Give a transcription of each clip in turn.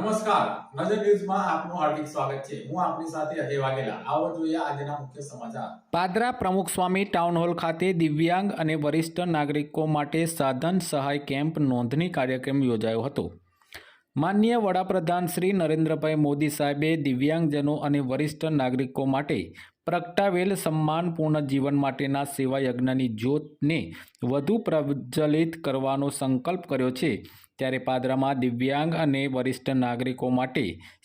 નમસ્કાર. નજર ન્યૂઝમાં આપનું હાર્દિક સ્વાગત છે. હું આપની સાથે અજય વાઘેલા. આવો જોઈએ આજના મુખ્ય સમાચાર. પાદરા પ્રમુખ સ્વામી ટાઉન હોલ ખાતે દિવ્યાંગ અને વરિષ્ઠ નાગરિકો માટે સાધન સહાય કેમ્પ નોંધણી કાર્યક્રમ યોજાયો હતો. માનનીય વડાપ્રધાન શ્રી નરેન્દ્રભાઈ મોદી સાહેબે દિવ્યાંગજનો અને વરિષ્ઠ નાગરિકો માટે પ્રગટાવેલ સન્માનપૂર્ણ જીવન માટેના સેવાયજ્ઞની જ્યોતને વધુ પ્રજ્વલિત કરવાનો સંકલ્પ કર્યો છે. ત્યારે પાદરામાં દિવ્યાંગ અને વરિષ્ઠ નાગરિકો માટે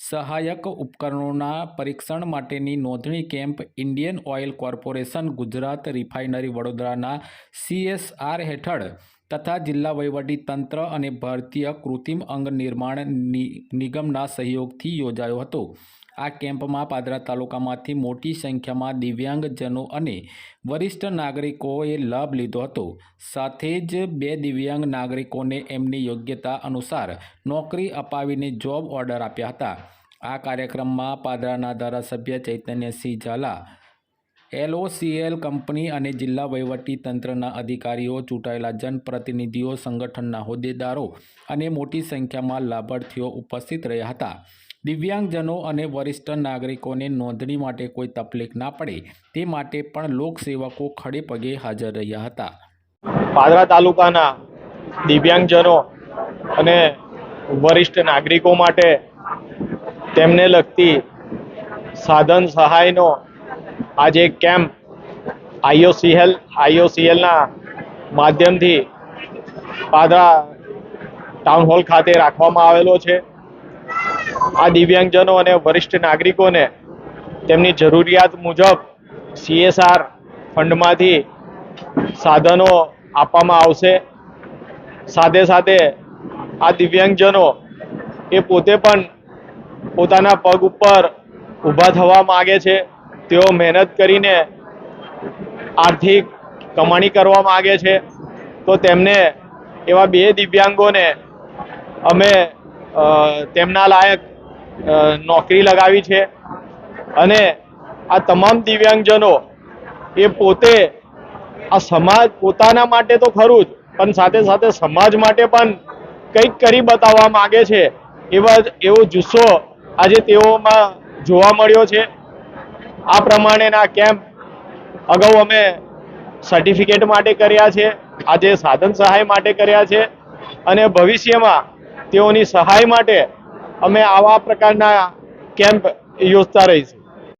સહાયક ઉપકરણોના પરીક્ષણ માટેની નોંધણી camp Indian oil corporation Gujarat refinery વડોદરાના સીએસઆર હેઠળ તથા જિલ્લા તંત્ર અને ભારતીય કૃત્રિમ અંગ નિર્માણ નિગમના સહયોગથી યોજાયો હતો. આ કેમ્પમાં પાદરા તાલુકામાંથી મોટી સંખ્યામાં દિવ્યાંગજનો અને વરિષ્ઠ નાગરિકોએ લાભ લીધો હતો. સાથે જ બે દિવ્યાંગ નાગરિકોને એમની યોગ્યતા અનુસાર નોકરી અપાવીને જોબ ઓર્ડર આપ્યા હતા. આ કાર્યક્રમમાં પાદરાના ધારાસભ્ય ચૈતન્યસિંહ ઝાલા, એલઓસીએલ કંપની અને જિલ્લા વહીવટી તંત્રના અધિકારીઓ, ચૂંટાયેલા જનપ્રતિનિધિઓ, સંગઠનના હોદ્દેદારો અને મોટી સંખ્યામાં લાભાર્થીઓ ઉપસ્થિત રહ્યા હતા. દિવ્યાંગજનો અને વરિષ્ઠ નાગરિકોને નોંધણી માટે કોઈ તકલીફ ના પડે તે માટે પણ લોકસેવકો ખડે પગે હાજર રહ્યા હતા. પાદરા તાલુકાના દિવ્યાંગજનો અને વરિષ્ઠ નાગરિકો માટે તેમને લગતી સાધન સહાયનો આજે કેમ્પ આઈઓસીએલ આઈઓસીએલના માધ્યમથી પાદરા ટાઉન હોલ ખાતે રાખવામાં આવેલો છે. આ દિવ્યાંગજનો અને વરિષ્ઠ નાગરિકોને તેમની જરૂરિયાત મુજબ સીએસઆર ફંડમાંથી સાધનો આપવામાં આવશે. સાથે સાથે આ દિવ્યાંગજનો એ પોતે પણ પોતાના પગ ઉપર ઊભા થવા માગે છે. તેઓ મહેનત કરીને આર્થિક કમાણી કરવા માગે છે. તો તેમને એવા બે દિવ્યાંગોને અમે તેમના લાયક નોકરી લગાવી છે. અને આ તમામ દિવ્યાંગજનો એ પોતે આ સમાજ પોતાના માટે તો ખરું જ, પણ સાથે સાથે સમાજ માટે પણ કંઈક કરી બતાવવા માગે છે એવા એવો જુસ્સો આજે તેઓમાં જોવા મળ્યો છે. આ પ્રમાણેના કેમ્પ અગાઉ અમે સર્ટિફિકેટ માટે કર્યા છે, આજે સાધન સહાય માટે કર્યા છે. અને ભવિષ્યમાં તેઓની સહાય માટે અમે આવા પ્રકારના કેમ્પ યોજતા રહીશું.